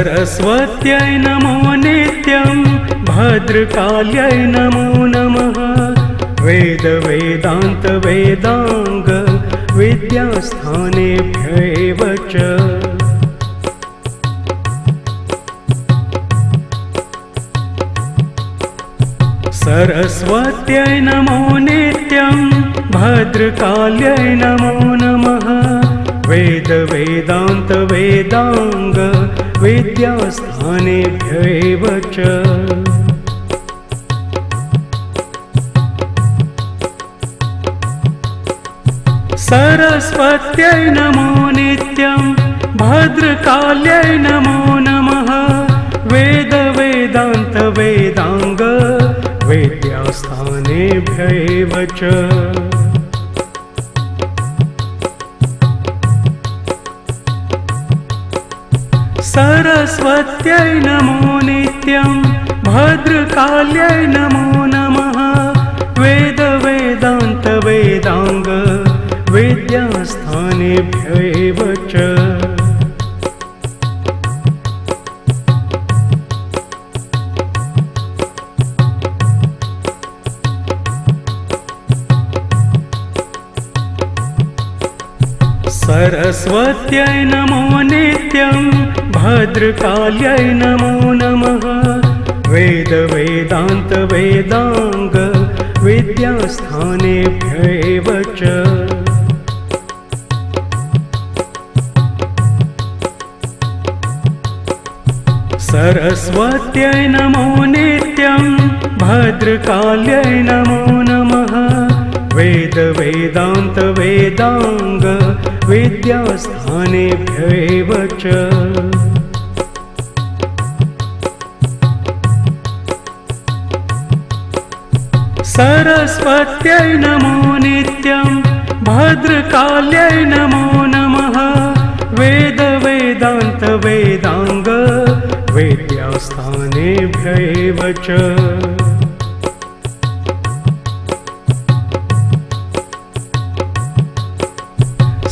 सरस्वत्यै नमो नित्यं भद्रकाल्यै नमो नमः। वेद वेदान्त वेदाङ्ग विद्यास्थानेभ्यैव च। सरस्वत्यै नमो नित्यं भद्रकाल्यै नमो नमः। वेद विद्यास्थानेभ्यैव च। सरस्वत्यै नमो नित्यं भद्रकाल्यै नमो नमः। वेद वेदान्त वेदाङ्ग विद्यास्थानेभ्यैव च सरस्वत्यै नमो नित्यं भद्रकाल्यै नमो नमः। वेद वेदान्त वेदाङ्ग विद्यास्थानेभ्यैव च। सरस्वत्यै नमो नित्यं भद्रकाल्यै नमो नमः। वेद वेदान्त वेदाङ्ग विद्यास्थानेभ्यैव च। सरस्वत्यै नमो नित्यं भद्रकाल्यै नमो नमः। वेद वेदान्त वेदाङ्ग विद्यास्थानेभ्यैव च सरस्वत्यै नमो नित्यं भद्रकाल्यै नमो नमः। वेद वेदान्त वेदाङ्ग विद्यास्थानेभ्यैव च।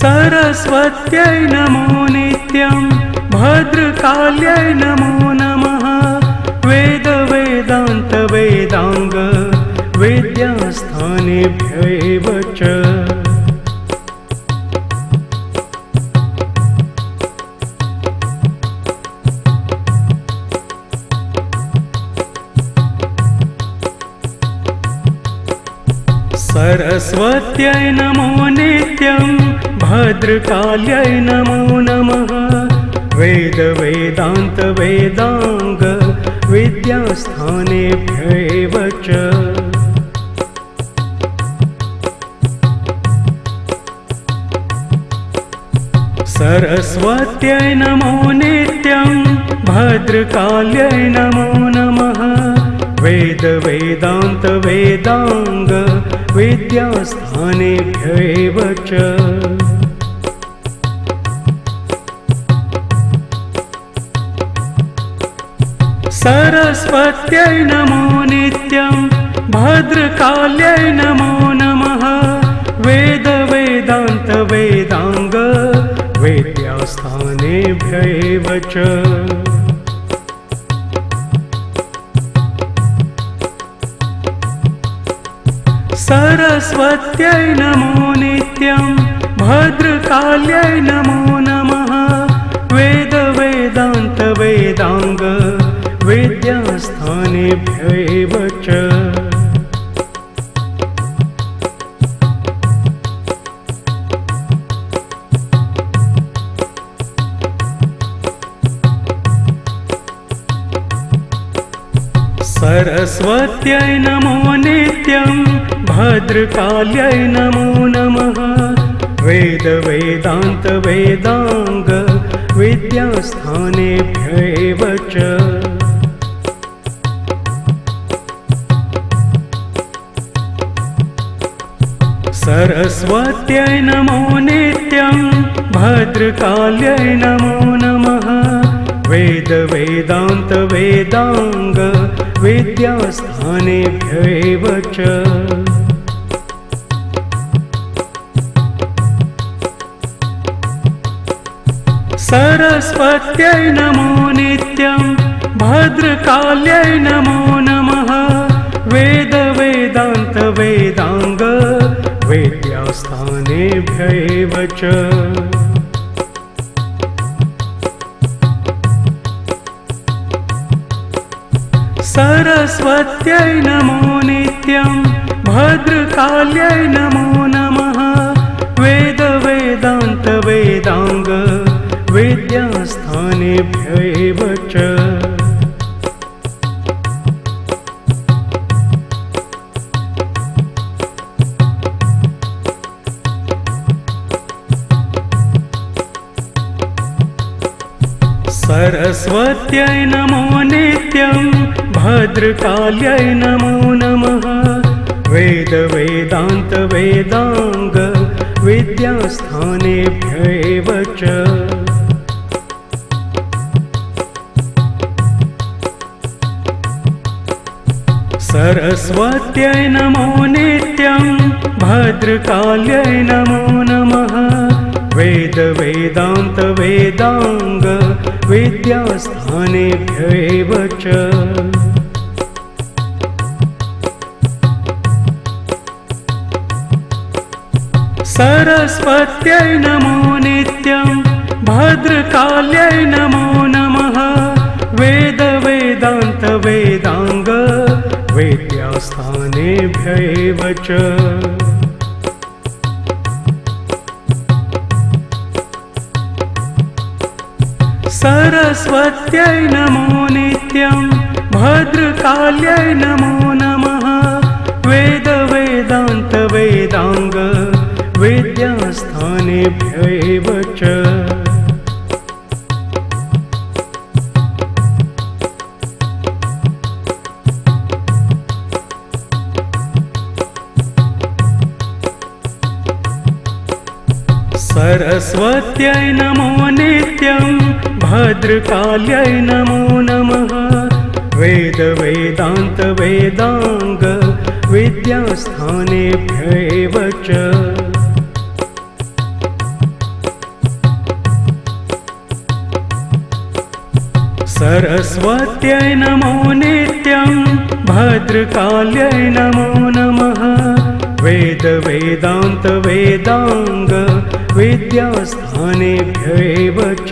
सरस्वत्यै नमो नित्यं भद्रकाल्यै नमो नमो नमः वेद वेदान्त वेदाङ्ग विद्यास्थानेभ्यैव च। सरस्वत्यै नमो नित्यं भद्रकाल्यै नमो नमः वेद वेदान्त वेदाङ्ग विद्यास्थानेभ्यैव च सरस्वत्यै नमो नित्यं भद्रकाल्यै नमो नमः। वेद वेदान्त वेदाङ्ग विद्यास्थानेभ्यैव च। सरस्वत्यै नमो नित्यं भद्रकाल्यै नमो नमः। वेद वेदान्त वेदाङ्ग विद्यास्थानेभ्यैव च। सरस्वत्यै नमो नित्यं भद्रकाल्यै नमो नमः। वेद वेदान्त वेदाङ्ग विद्यास्थानेभ्यैव च सरस्वत्यै नमो नित्यं भद्रकाल्यै नमो नमः। च। सरस्वत्यै नमो नित्यं भद्रकाल्यै नमो नमः। वेदवेदान्तवेदाङ्ग सरस्वत्यै नमो नित्यं भद्रकाल्यै नमो नमः। वेदवेदान्तवेदाङ्ग विद्यास्थानेभ्यैव च सरस्वत्यै नमो नित्यं भद्रकाल्यै नमो नमः। वेदवेदान्तवेदाङ्ग विद्यास्थानेभ्यैव च। सरस्वत्यै नमो नित्यं भद्रकाल्यै नमो नमः। वेदवेदान्तवेदाङ्ग च। सरस्वत्यै नमो नित्यं भद्रकाल्यै नमो नमः। वेदवेदान्तवेदाङ्ग विद्यास्थानेभ्यैव च सरस्वत्यै नमो नित्यं भद्रकाल्यै नमो नमः। वेदवेदान्तवेदाङ्ग विद्यास्थानेभ्यैव च। सरस्वत्यै नमो नित्यं भद्रकाल्यै नमो नमः। वेदवेदान्तवेदाङ्ग विद्यास्थानेभ्यैव च। सरस्वत्यै नमो नित्यं भद्रकाल्यै नमो नमः। वेदवेदान्तवेदाङ्ग विद्यास्थानेभ्यैव च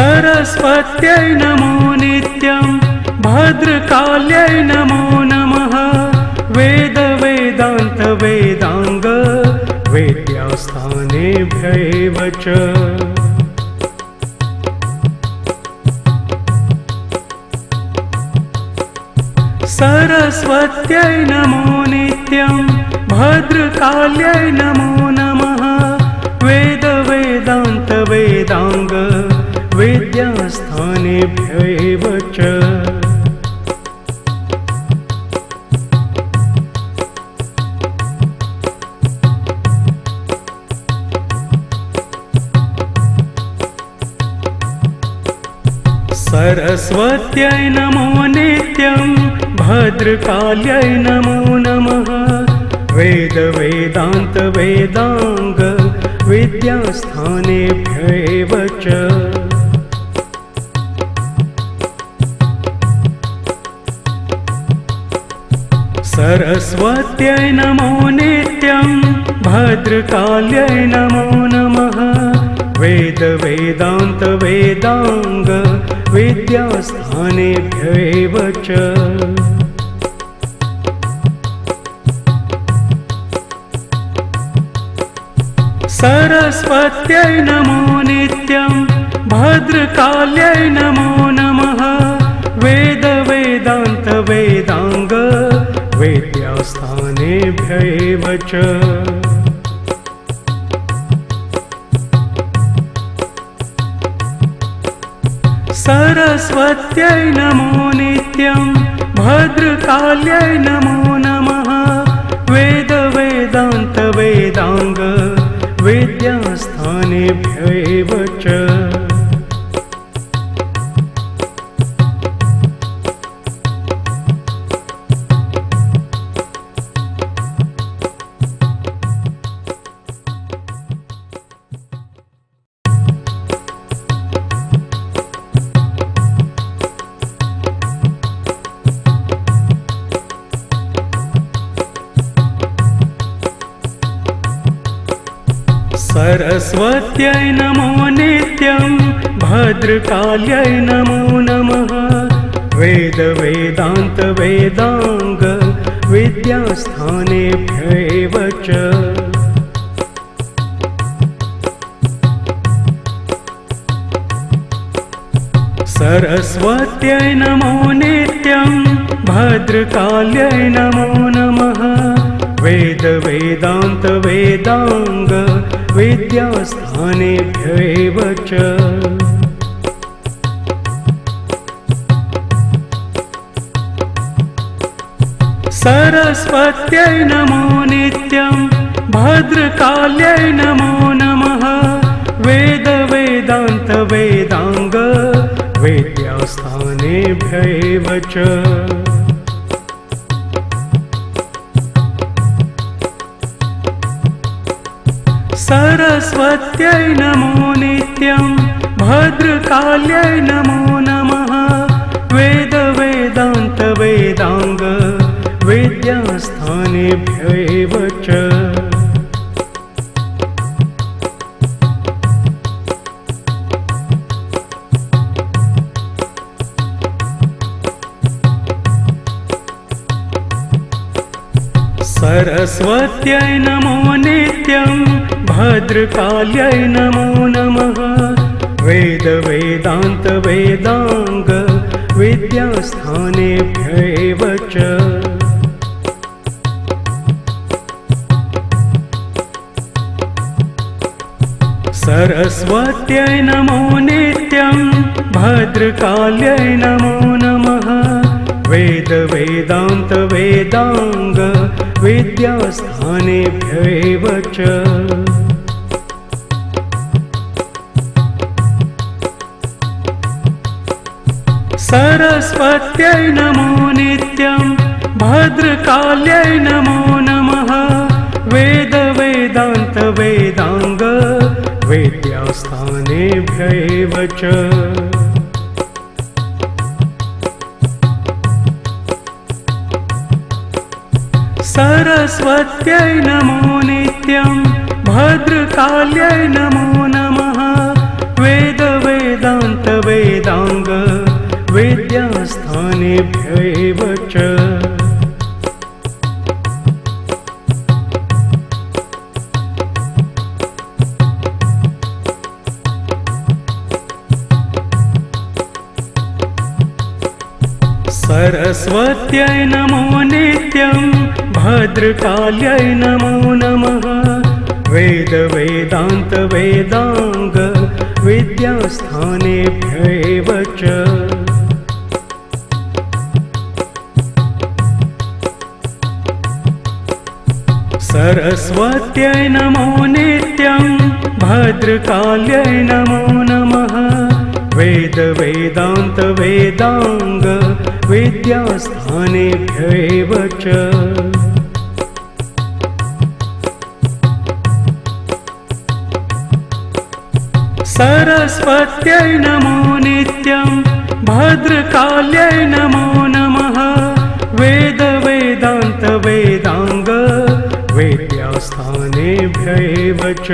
सरस्वत्यै नमो नित्यं भद्रकाल्यै नमो नमः। वेदवेदान्तवेदाङ्ग विद्यास्थानेभ्यैव च। सरस्वत्यै नमो नित्यं भद्रकाल्यै नमः विद्यास्थानेभ्यैव च। सरस्वत्यै नमो नित्यं भद्रकाल्यै नमो नमः। वेदवेदान्तवेदाङ्ग विद्यास्थानेभ्यैव च सरस्वत्यै नमो नित्यं भद्रकाल्यै नमो नमः। वेदवेदान्तवेदाङ्ग विद्यास्थानेभ्यैव च। सरस्वत्यै नमो नित्यं भद्रकाल्यै नमः विद्यास्थानेभ्यैव च। सरस्वत्यै नमो नित्यं भद्रकाल्यै सरस्वत्यै नमो नित्यं भद्रकाल्यै नमो नमः। वेदवेदान्तवेदाङ्ग विद्यास्थानेभ्यैव च। सरस्वत्यै नमो नित्यं भद्रकाल्यै नमो नमः वेदवेदान्तवेदाङ्ग विद्यास्थानेभ्यैव च। सरस्वत्यै नमो नित्यं भद्रकाल्यै नमो नमः। वेदवेदान्तवेदाङ्ग विद्यास्थानेभ्यैव च सरस्वत्यै नमो नित्यं भद्रकाल्यै नमो नमः। वेदवेदान्तवेदाङ्ग विद्यास्थानेभ्यैव च सरस्वत्यै नमो नित्यं भद्रकाल्यै नमो नमः। विद्यास्थानेभ्यैव च। सरस्वत्यै नमो नित्यं भद्रकाल्यै नमो नमः। वेदवेदान्तवेदाङ्ग विद्यास्थानेभ्यैव च। सरस्वत्यै नमो नित्यं भद्रकाल्यै नमो नमः। वेदवेदान्तवेदाङ्ग विद्यास्थानेभ्यैव च सरस्वत्यै नमो नित्यं भद्रकाल्यै नमो नमः। वेदवेदान्तवेदाङ्ग विद्यास्थानेभ्यैव च। सरस्वत्यै नमो नित्यं भद्रकाल्यै नमो नमः। वेदवेदान्तवेदाङ्ग विद्यास्थानेभ्यैव च। सरस्वत्यै नमो नित्यं भद्रकाल्यै नमो नमः। वेदवेदान्तवेदाङ्ग विद्यास्थानेभ्यैव च सरस्वत्यै नमो नित्यं भद्रकाल्यै नमो। नमः वेदवेदान्तवेदाङ्ग विद्यास्थानेभ्यैव च